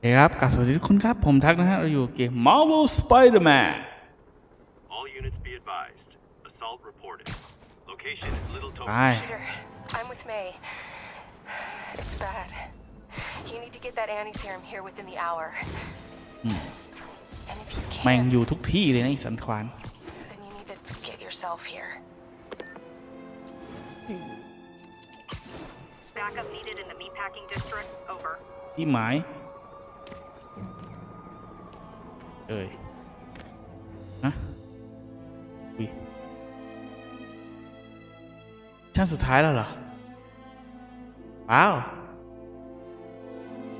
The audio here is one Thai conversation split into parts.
เฮ้ยครับกลับสวัสดีทุกคนครับ ผมทักนะฮะ เราอยู่เกม Marvel Spider-Man All units be advised. Assault reported. Location is Little ไป Tokyo. Peter, I'm with May. It's bad. You need to get that anti-serum here within the hour. And if you แม่ง can, อยู่ทุกที่เลยนะไอ้สันควาน then you need to get yourself here. Backup needed in the meatpacking district. Over. ที่หมาย เอ้ยฮะอุ้ยชั้นสุดท้ายแล้วเหรอว้าว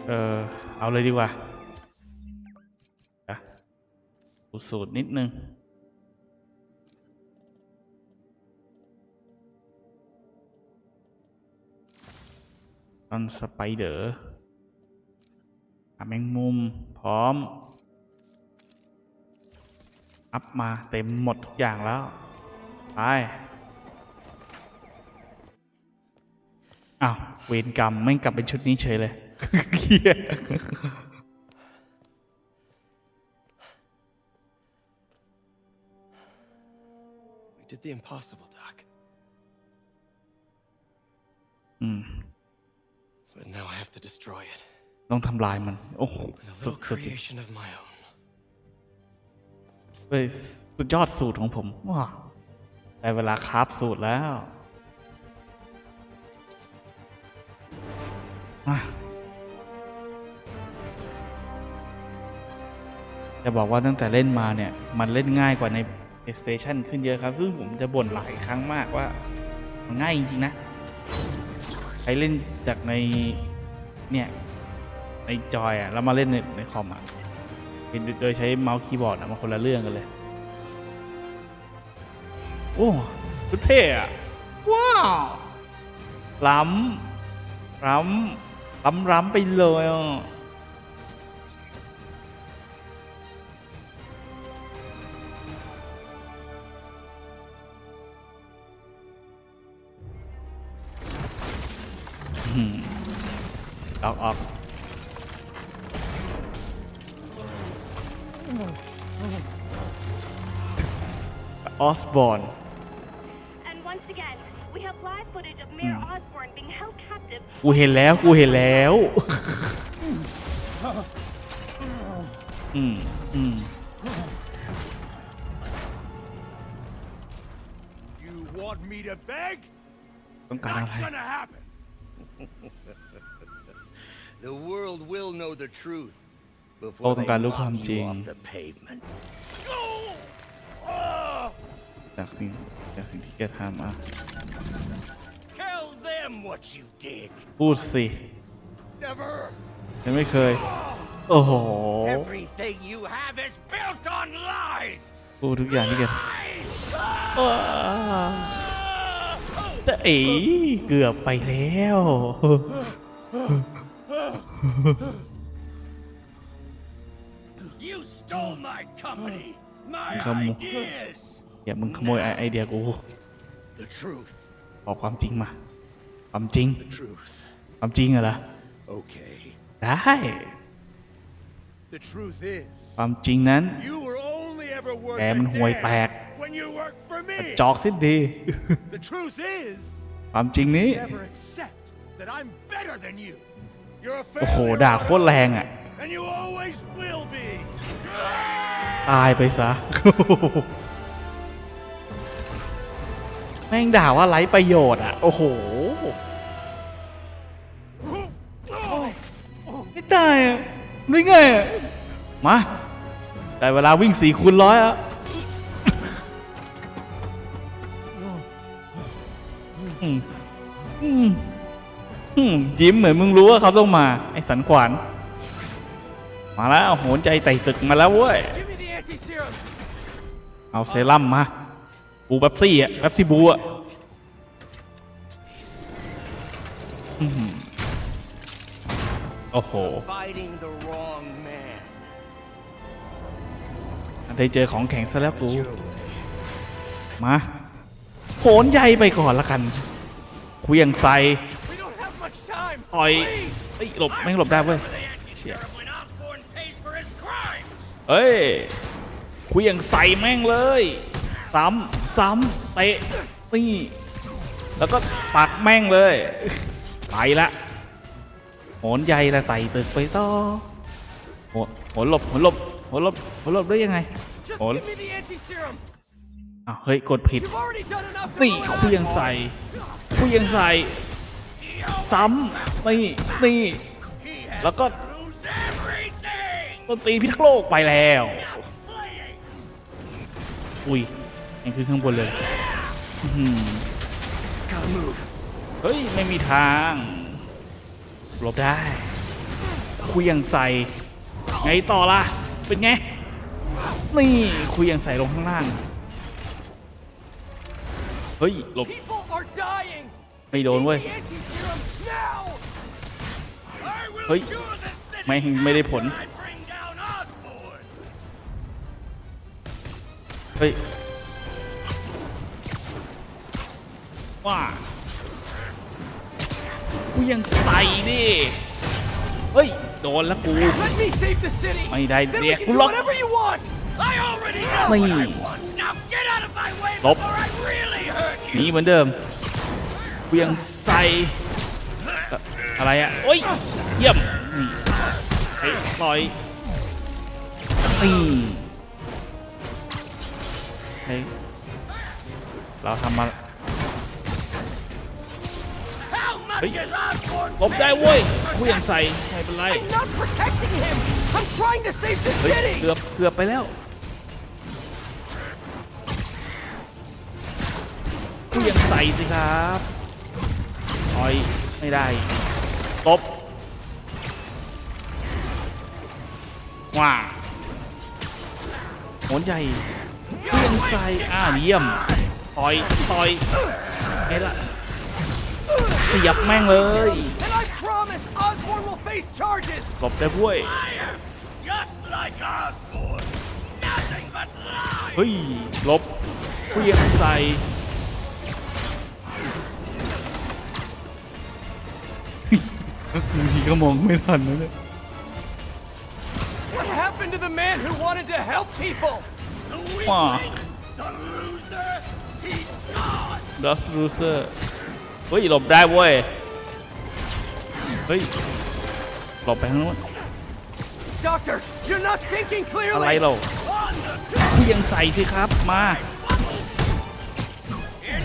เออเอาเลยดีกว่าอะดูสูตรนิดนึงตอนสไปเดอร์ขาแมงมุม พร้อม อัพมาเต็มหมดทุกอย่างแล้ว ไปอ้าวเวรกรรมไม่งกลับเป็นชุดนี้เฉยเลยเหี้ย We did the impossible, Doc. อืม But now I have to destroy it. ต้องทำลายมัน โอ้โห With a สุด little สุ ดจริง creation of my own. เฮ้ยสุดยอดสูตรของผมว้าวได้เวลาคราฟสูตรแล้วอะจะบอกว่าตั้งแต่เล่นมาเนี่ย มันเล่นง่ายกว่าใน PlayStation ขึ้นเยอะครับ ซึ่งผมจะบ่นหลายครั้งมากว่า มันง่ายจริง ๆ นะ ใครเล่นจากใน เนี่ย ในจอยอะแล้วมาเล่นในในคอมอะ เป็นโดยใช้เมาส์คีย์บอร์ดอะมาคนละเรื่องกันเลย โอ้สุดเท่อะว้าว ล้ำล้ำล้ำล้ำไปเลยอะอืมออกออก ออสบอร์น And once again, we have live footage of Mayor Osborn being held captive กูเห็นแล้ว กูเห็นแล้ว อืม อืม You want me to beg? ต้องการอะไร Not gonna happen. The world will know the truth โอ้ before ต้อง they การรู้ความ mock จริ you ง off the pavement. จากสิ่งจากสิ่งที่แกทำอะ Tell them what you did. พูดสิ Never. ฉันไม่เคย โอ้โห Everything you have is Built on lies. พูดทุกอย่างที่แก Lies. จะเอ๋เกือบไปแล้ว stole my company. My Come on. ideas. อย่ามึงขโมยไอไอเดียกู the truth. บอกความจริงมา ความจริง The truth. ความจริงเหรอ Okay. ได้ The truth is, ความจริงนั้น you were only ever worth แก a มันห่วยแตก damn when you worked for me. จอกสิ้นดี The truth is, ความจริงนี้ never accept that I'm better than you. You're a โอ้โห failure ด่า of โคตรแรงอะ and you always will be. ตายไปซะ แม่งด่าว่าไร้ประโยชน์อะ โอ้โห ไม่ตายอะไม่ไงอะ มา ได้เวลาวิ่งสี่คูณร้อยอะยิ้มเหมือนมึงรู้ว่าเขาต้องมา ไอ้สันขวาน มาแล้วโหนใจไต่ตึกมาแล้วเว้ย เอาเซรั่มมา บูแป๊บซี่อะแป๊บซี่บูอะอ๋อโอ้โหได้เจอของแข็งซะแล้วกู มาโหนใหญ่ไปก่อนละกันเควียงใส่ต่อย เฮ้ย หลบ แม่งหลบได้เว้ย เอ้ยคุยอย่างใส่แม่งเลย ซ้ำซ้ำเตะนี่แล้วก็ปักแม่งเลยไปละโหนใหญ่ละไต่ตึกไปต่อโหโหนหลบโหนหลบโหนหลบโหนหลบได้ยังไง Just Hold. give me the anti-serum. อ้าวเฮ้ยกดผิดนี่คุยยังใส่คุยยังใส่ซ้ำนี่นี่แล้วก็ ต้นตีพิทักษ์โลกไปแล้ว อุ้ยยังคือข้างบนเลยเฮ้ย ไม่มีทางหลบได้คุยยังใส่ไงต่อล่ะ เป็นไง นี่คุยยังใส่ลงข้างล่าง เฮ้ย หลบ ไม่โดนเว้ย เฮ้ย ไม่ไม่ได้ผล เฮ้ยว่ากูยังใส่ดิเฮ้ย โดนแล้วกู Let me save the city. ไม่ได้ Then เรีย we ก can กู do ล็อก whatever you want. I already know ไม่ what I want. Now get out of my way ลบ before I really hurt ห you. นีเหมือนเดิมกูยังใส่เอ่ออะไรอะโอ้ย เยี่ยมนี่ไอ้ปล่อยนี่ เฮ้ยเราทำมา How much Hey. is Osborn ลบได้เว้ยกูยังใส่ไม่เป็นไร I'm not protecting him. I'm trying to save the เฮ้ย city. เกือบเกือบไปแล้วกูยังใส่สิครับถอยไม่ได้ตบว้าโหนใหญ่ กูยังใส่อ่าเยี่ยมต่อยต่อยไงล่ะเสียบแม่งเลย And I promise Osborn will face charges. หลบได้เว้ย Liar. Just like Osborn. Nothing but lies. เฮ้ยหลบกูยังใส่บางทีก็มองไม่ทันนะเนี่ย What happened to the man who wanted to help people? The ว้า weakling. The loser. He's gone. ดัสรูเซอร์เฮ้ยหลบได้เว้ย เฮ้ยหลบไปทางนู้น Doctor, you're not thinking อะไร clearly. เรา On the กูยังใส่สิครับมา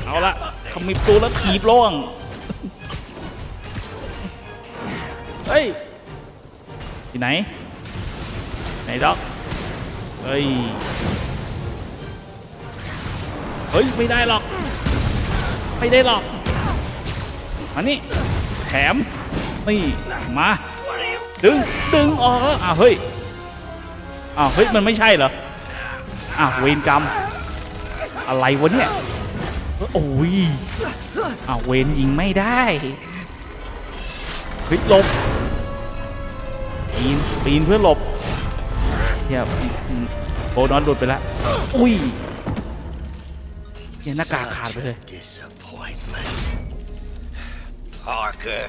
เอาละขมิบตัวแล้วถีบล่วงเฮ้ยที่ไหน ไหนด็อกเฮ้ยเฮ้ย ไม่ได้หรอก ไม่ได้หรอกมานี่แถมนี่มา ดึง ดึงออกอ้าวเฮ้ยอ้าวเฮ้ย มันไม่ใช่เหรออ้าวเวรกรรม อะไรวะเนี่ย โอ้ยอ้าวเวรยิงไม่ได้เฮ้ยหลบปีนปีนเพื่อหลบเฮียอืมโบนอนหลุดไปแล้วอุ้ย เฮียหน้ากากขาดไปเลย Disappointment. Parker.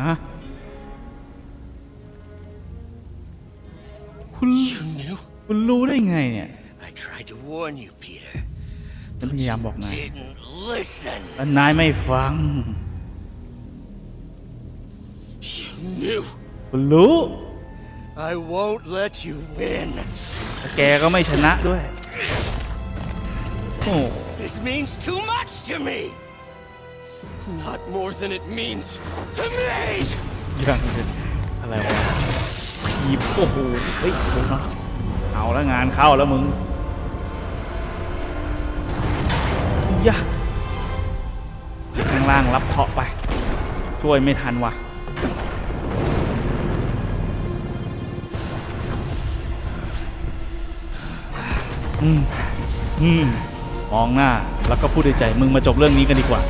ฮะคุณ You knew? คุณรู้ได้ไงเนี่ย I tried to warn you, Peter. ฉันพยายามบอกนาย Didn't listen. แต่นายไม่ฟัง You knew. คุณรู้ I won't let you win. แต่แกก็ไม่ชนะด้วย โอ้ This means too much to me. Not more than it means to me. ยังอะไรวะหยิบโอ้โหเฮ้ยโดนเนาะเอาแล้วงานเข้าแล้วมึงยะข้างล่างรับเคราะห์ไป ช่วยไม่ทันว่ะอืมอืม มองหน้าแล้วก็พูดในใจมึงมาจบเรื่องนี้กันดีกว่า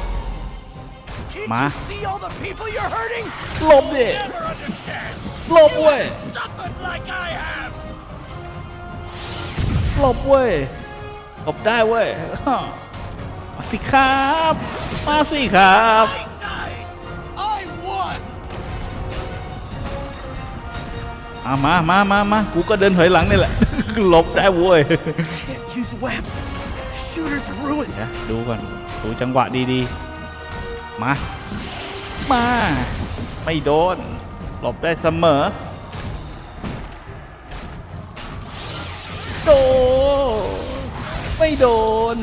Can't Ma. you see all the people you're hurting? หลบดิ Never understand. หลบเว้ย Suffered like I have. หลบเว้ยหลบได้เว้ยมาสิครับ มาสิครับ I died. I won. อะมามามามากูก็เดินถอยหลังนี่แหละหลบได้เว้ย เดี๋ยวดูก่อนดูจังหวะดีๆ มา มา ไม่โดน หลบได้เสมอ โดน ไม่โดน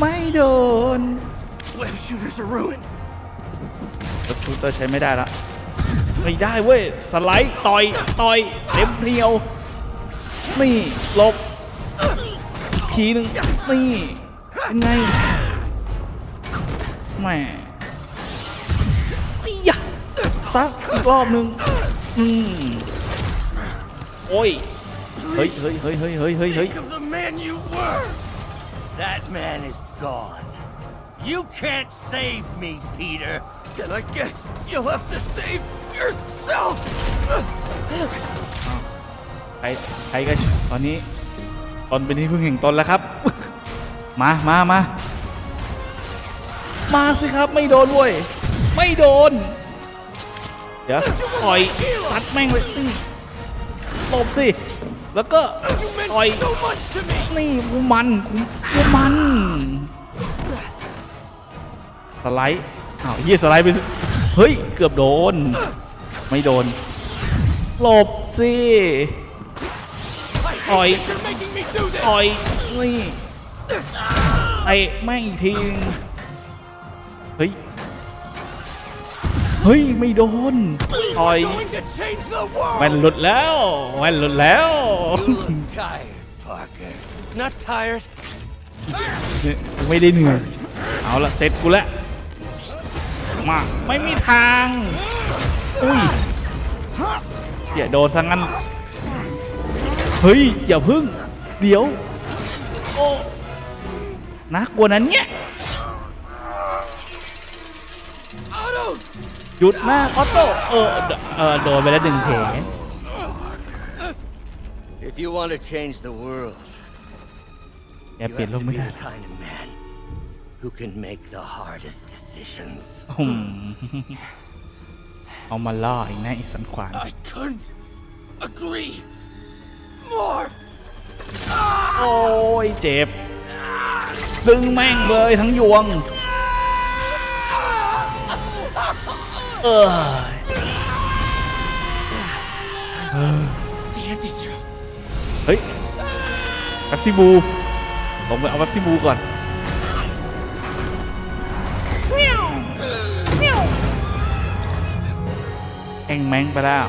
ไม่โดน Web shooters are ruined. รถชูเตอร์ใช้ไม่ได้ละ ไม่ได้เว้ย สไลด์ ต่อย ต่อยเต็มเทียว นี่ หลบอีกทีหนึ่ง นี่เป็นไงแหม่อียะซักอีกรอบหนึ่งอืมโอ้ยเฮ้ยเฮ้ยเฮ้ยเฮ้ยเฮ้ยเฮ้ยเฮ้ย Think of the man you were. That man is gone. You can't save me, Peter. Then I guess you'll have to save yourself. ใครใครก็ตอนนี้ตนเป็นที่พึ่งแห่งตนแล้วครับ มามามามาสิครับไม่โดนเว้ยไม่โดน เดี๋ยวต่อยซัดแม่งเลยนี่ตบสิ แล้วก็ You meant ต่อย so much to me. นี่กูมันกูกูมันสไลด์อ้าวเฮียสไลด์ไปสิเฮ้ย เกือบโดน ไม่โดนหลบสิ I Oi. hate that you're making me do this. ต่อยนี่ ไอ้แม่งอีกทีนึงเฮ้ย เฮ้ย ไม่โดนต่อย Going to change the world. แว่นหลุดแล้วแว่นหลุดแล้ว You look tired, Parker. Not tired. เนี่ยกูไม่ได้เหนื่อยเอาละเสร็จกูละมาไม่มีทาง อุ้ยเสียโดนซะงั้น เฮ้ย อย่าพึ่ง เดี๋ยว โอ้ น่ากลัวนั้นเนี่ย Otto. หยุดหน้าออโต้เออเดเออโดนไปแล้วหนึ่งแผล If you want to change the world, แก you เปลี่ยน have โลก to ไม่ be ได้ the kind of man who can make the hardest decisions. อืมเอามาล่ออีกนะไอีสันขวาน I couldn't agree more. โอ้ยเจ็บ ดึงแม่งเลยทั้งยวง เออ The anti-serum. เฮ้ยแป๊บซี่บูลงไปเอาแป๊บซี่บูก่อนแองแมงไปแล้ว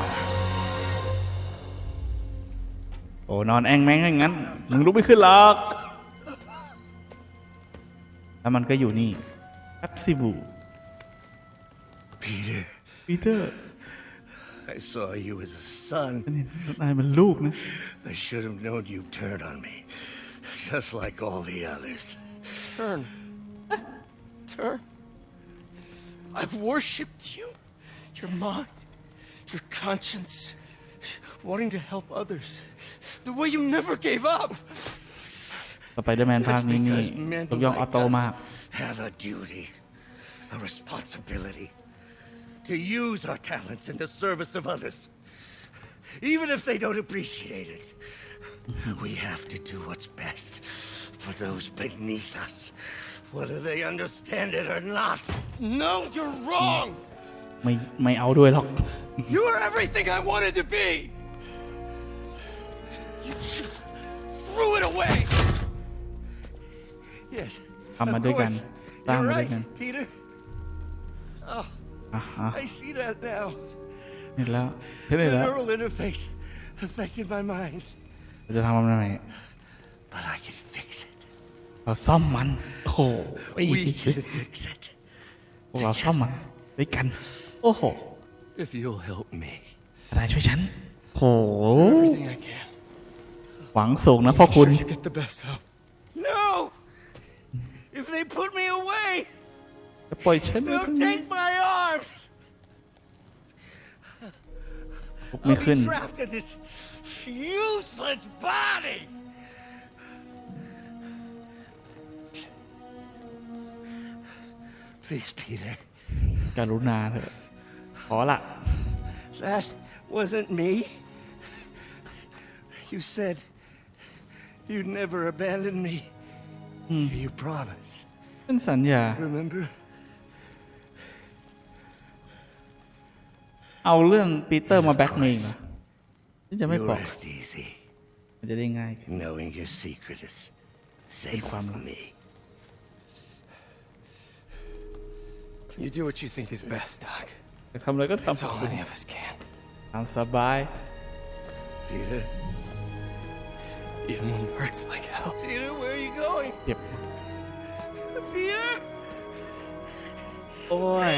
โอ้ นอนแองแมงอย่างนั้น มึงลุกไม่ขึ้นหรอก แล้วมันก็อยู่นี่แป๊บซี่บู Peter, ปีเตอร์ I saw you as a son. ฉันเห็นนายมันลูกนะ I should have known you'd turn on me, just like all the others. Turn. Turn. I've worshipped you, your mind, your conscience, wanting to help others, the way you never gave up. สไปเดอร์แมนภาค It's นี้นี่ because men ยกย่องออ like โต้มาก us have a duty, a responsibility to use our talents in the service of others. Even if they don't appreciate it, we have to do what's best for those beneath us, whether they understand it or not. No, you're wrong! ไม่ไม่เอาด้วยหรอก You are everything I wanted to be! You just threw it away! Yes. ทำมา of ด้วยกัน course. สร้าง You're มาด้วยกัน right, Peter. Oh, อ่ะอ่ะ I see that now. เห็นแล้วเห็น The แล้ว neural interface affected my mind, เราจะทำมันยังไง but I can fix it. เราซ่อมมัน โอ้โหไอ้ We can fix it. พวกเราซ่อมมันด้วยกัน โอ้โห If you'll help me. นายช่วยฉันโห Everything I can. หวังสูงนะพ่อคุณ you get the best help. No! If they put me away, จะปล่อยฉันไว้ they'll ตรงนี้ take my arms. ลุกไม่ I'll ขึ้น be trapped in this useless body. Please, Peter. กรุณาเถอะขอละ That wasn't me. You said you'd never abandon me. You promised. เป็นสัญญา Remember? เอาเรื่องปีเตอร์มาแบ็กเมย์เหรอฉันจะไม่ You บอก rest easy, มันจะได้ง่ายขึ้น knowing your secret is safe with me. You do what you think is best, Doc. จะทำอะไรก็ That's ทำ all any of us can. ตามสบาย Peter? Even when it hurts like hell. Peter, where are you going? เจ็บ Peter? โอ้ย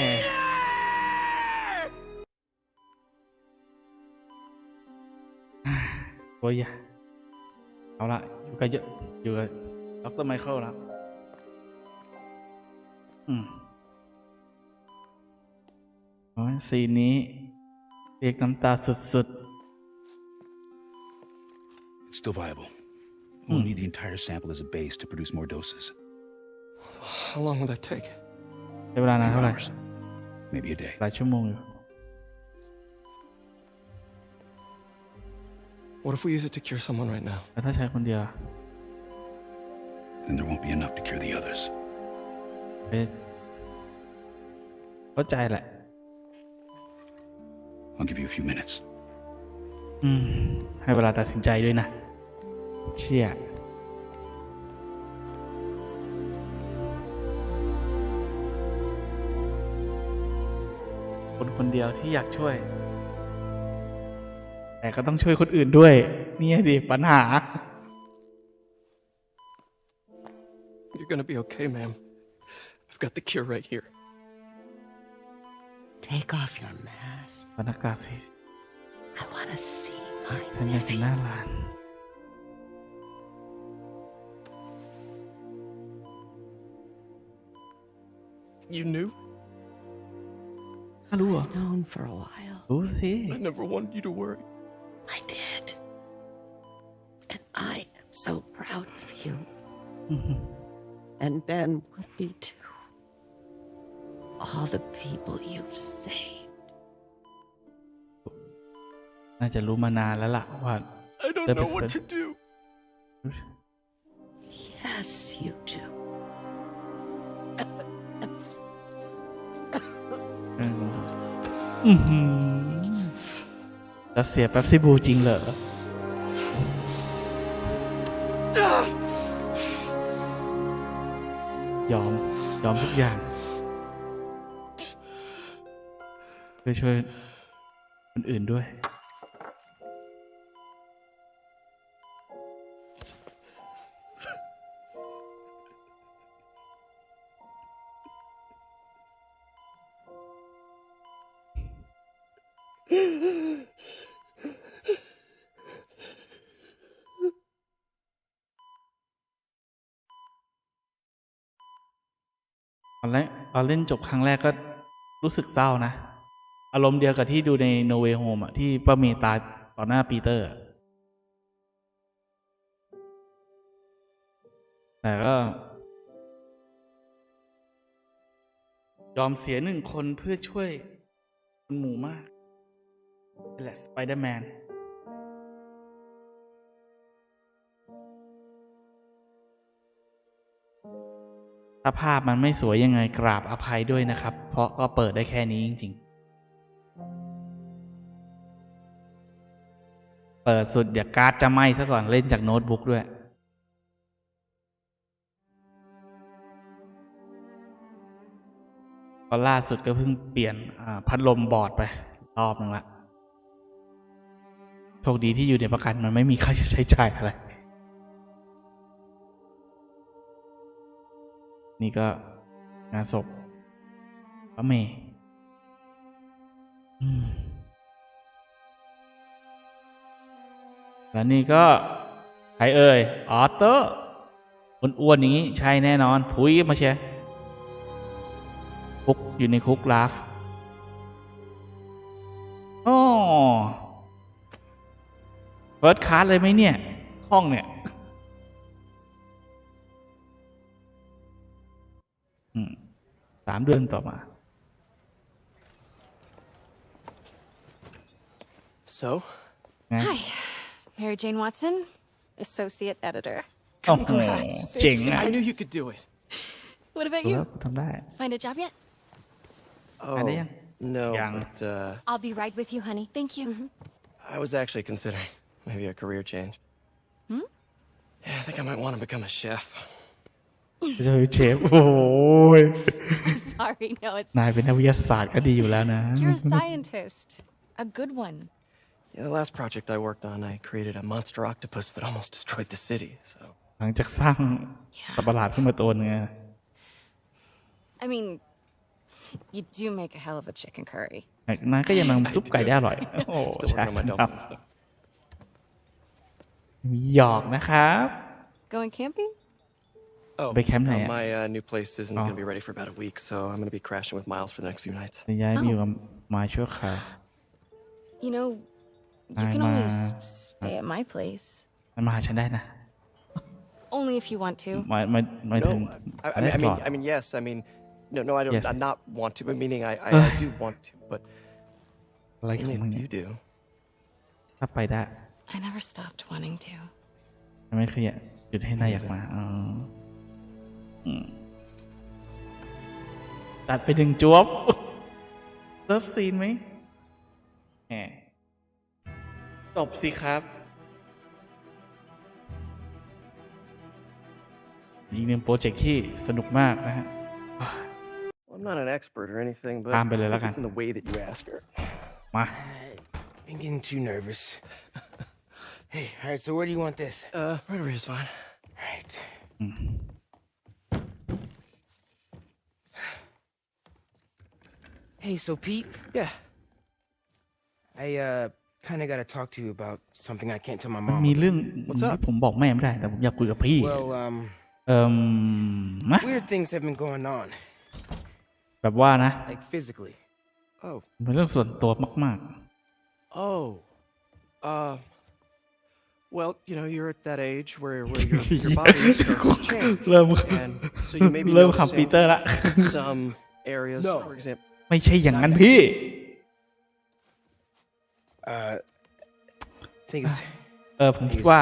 โอ้ยอย่าเอาละอยู่กับเยอะอยู่กับดรไมเคิลแล้วอืมโอ้ยซีนนี้เรียกน้ำตาสุด It's still viable. We'll need the entire sample as a base to produce more doses. How long will that take? ๆใช้เวลานาน Few เท่าไหร่ hours, maybe a day. หลายชั่วโมงอยู่ What if we use it to cure someone right now? แล้วถ้าใช้คนเดียว Then there won't be enough to cure the others. เอ๊ะเข้าใจแหละ I'll give you a few minutes. อืม ให้เวลาตัดสินใจด้วยนะ เชี่ยคนคนเดียวที่อยากช่วย แต่ก็ต้องช่วยคนอื่นด้วย เนี่ยดิปัญหา You're gonna be okay, ma'am. I've got the cure right here. Take off your mask. บรรยากาศสิ I want to see my ฉันอยากเห็นหน้าหลาน You knew? ถ้ารู้เหรอ known for a while. รู้สิ I never wanted you to worry. I did. And I am so proud of you. and Ben would be too. All the people you've saved. น่าจะรู้มานานแล้วล่ะว่า I don't That know is what the- to do. Yes, you do. จะเสียแป๊บซิบูจริงเหรอยอม ยอมทุกอย่างเพื่อช่วยคนอื่นด้วย อนเล่นจบครั้งแรกก็รู้สึกเศร้านะ อารมณ์เดียวกับที่ดูใน No Way Home อะที่ป้าเมตาต่อหน้าปีเตอร์อะแต่ก็ ยอมเสียหนึ่งคนเพื่อช่วยคนหมู่มากแหละสไปเดอร์แมน ถ้าภาพมันไม่สวยยังไงกราบอภัยด้วยนะครับ เพราะก็เปิดได้แค่นี้จริง ๆ เปิดสุดอย่าการ์ดจะไหม้ซะก่อนเล่นจากโน้ตบุ๊กด้วยตอนล่าสุดก็เพิ่งเปลี่ยนพัดลมบอดไป รอบหนึ่งละ โชคดีที่อยู่ในประกันมันไม่มีค่าใช้จ่ายอะไร นี่ก็งานศพพระเมย์แล้วนี่ก็ใครเอ่ยออเตอร์อ้วนๆอย่างนี้ใช่แน่นอนพุยมาเชียคุกอยู่ในคุกลาฟโอ้เฟิร์สคลาสเลยไหมเนี่ย ห้องเนี่ยามเดือนต่อมา So, ไง Hi. Mary Jane Watson, associate editor. โอ้โหเจ๋งอ่ะ I knew you could do it. What about แล้ว you? ทำได้ Find a job yet? Oh, Idea? no, Young. but uh, I'll be right with you, honey. Thank you. I was actually considering maybe a career change. Hmm? Yeah, I think I might want to become a chef. จะเป็นเชฟ โอ้ย I'm sorry. No, it's นายเป็นนักวิทยาศาสตร์ก็ดีอยู่แล้วนะ you're a scientist, a good one. Yeah, the last project I worked on, I created a monster octopus that almost destroyed the city. So หลังจากสร้างสัตว์ประหลาดขึ้นมาตัวหนึงอะ I mean, you do make a hell of a chicken curry. นายก็ยังทำซุปไก่ได้อร่อย โอ้ still ใช่ working on my ครับ dumplings though. หยอกนะครับ Going camping? Oh, Big Cam uh, này ạ? my uh, new place isn't Oh. going to be ready for about a week, so I'm going to be crashing with Miles for the next few nights. จะย้ายไปอยู่กับมาชั่วคราว You know, you can I'm, always uh, stay at my place. มันมาหาฉันได้นะ Only if you want to. หมายหมายหมายถึ No, ง I, I ได้ mean, I ตล mean, อด I mean, yes. I mean, no, no, I don't. Yes. I'm not want to, but meaning I, I, I do want to, but อะไรของ only มึง if เนี่ย you do. ถ้าไปได้ I never stopped wanting to. ไม่เคยหยุดให้นายอยากมาอ๋ออืม ตัดไปถึงจวบเลิฟซีนไหมแหมจบสิครับ อีกหนึ่งโปรเจกต์ที่สนุกมากนะฮะ Well, I'm not an expert or anything, but Tạm I biệt lại think là it's in the way that you ask her. มา I'm getting too nervous. hey, all right. So where do you want this? Uh, right over here is fine. All right. Hey, so Pete, Yeah. I uh kind of got to talk to you about something I can't tell my มัน mom. มีเรื่อง What's up? ที่ผมบอกแม่ไม่ได้ แต่ผมอยากคุยกับพี่ Well, um, เอ่มนะ weird things have been going on, แบบว่านะ like physically. Oh. เป็นเรื่องส่วนตัวมาก Oh. Uh. Well, you know, you're at that age where, where your, your body starts to change. ๆ เริ่ม And so you may be เริ่มขำปี noticing เตอร์ละ some areas, for example. ไม่ใช่อย่างนั้นพี่ Uh, I think it's เออผมคิดว่า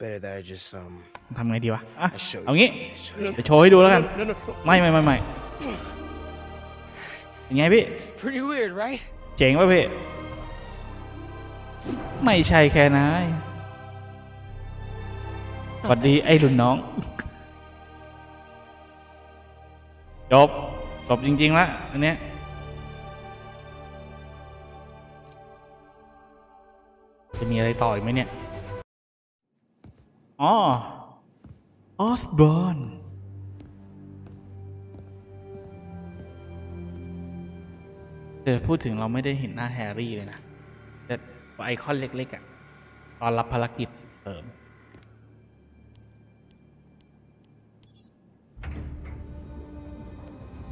better that I just um ทำไงดีวะอะ I show you. เอางี้ show you. จะโชว์ให้ดูแล้วกัน No, no, no. ไม่ไม่ไม่ไม่เป็นไงพี่ It's pretty weird, right? เจ๋งป่ะพี่ ไม่ใช่แค่นายสวัสดีไอ้รุ่นน้อง จบ จบจริงๆละอันเนี้ย จะมีอะไรต่ออีกไหมเนี่ย อ๋อออสบอร์นเออพูดถึงเราไม่ได้เห็นหน้าแฮร์รี่เลยนะ แต่ไอคอนเล็กๆอะตอนรับภารกิจเสริม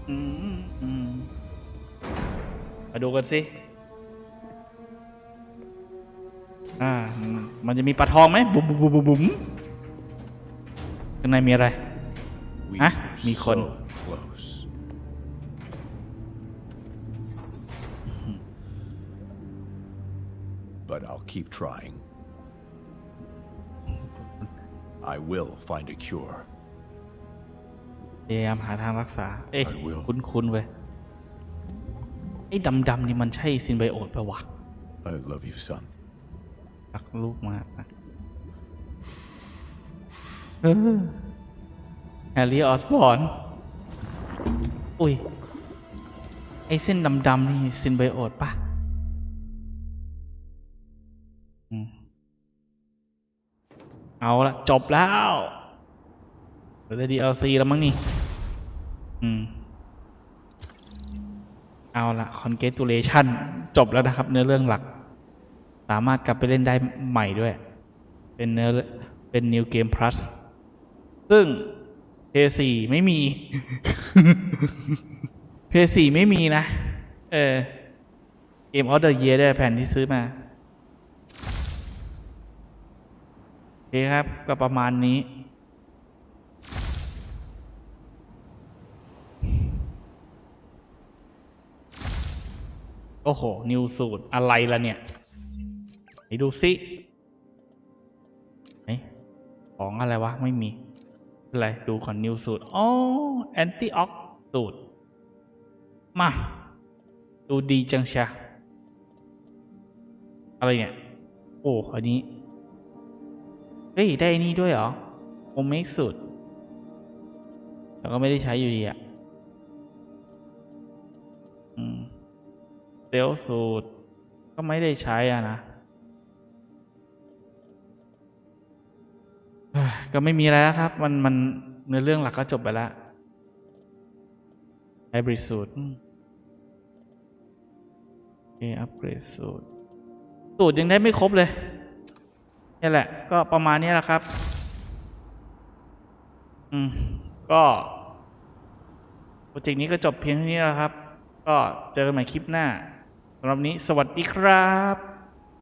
อืมอืมมาดูกันสิ อ่า มันจะมีปลาทองไหมบุ๋มบุ๋มบุ๋มบุ๋มบุ๋มข้างในมีอะไร We Hả? were Mì khôn. so close. But I'll keep trying. I will find a cure. พยายามหาทางรักษา เอ๊ะ I will. คุ้นๆเว้ยไอ้ดำๆนี่มันใช่ซินไบโอตปะวะ I love you, son. รักลูกมากนะเออแฮร์รี่ออสบอนอุ้ย ไอเส้นดำๆนี่ซินไบโอตปะอเอาละจบแล้วเหลือแต่ DLC แล้วมั้งนี่ อืม เอาละ congratulation จบแล้วนะครับเนื้อเรื่องหลัก สามารถกลับไปเล่นได้ใหม่ด้วย เป็นเนื้อเป็น New Game Plus ซึ่ง PS4 ไม่มี PS4 ไม่มีนะ เออ Game of the Year ด้วยแผ่นที่ซื้อมา โอเคครับ ก็ประมาณนี้โอ้โห นิวสูตร อะไรล่ะเนี่ย ไปดูซิของอะไรวะ ไม่มีอะไรดูก่อนนิวสูตรอ๋อแอนตี้ออกสูตร มา ดูดีจังชะอะไรเนี่ย โอ้อันนี้ เฮ้ย ได้นี่ด้วยเหรอโอเมกสูตรแต่ก็ไม่ได้ใช้อยู่ดีอะเซลสูตร ก็ไม่ได้ใช้อะนะ ก็ไม่มีอะไรแล้วครับ มันมันเนื้อเรื่องหลักก็จบไปแล้วไฮบริดสูตรอืมโอเคอัปเกรดสูตร สูตรยังได้ไม่ครบเลยนี่แหละ ก็ประมาณนี้แหละครับ อืม ก็โปรเจกต์นี้ก็จบเพียงเท่านี้แล้วครับ ก็เจอกันใหม่คลิปหน้าสำหรับนี้สวัสดีครับ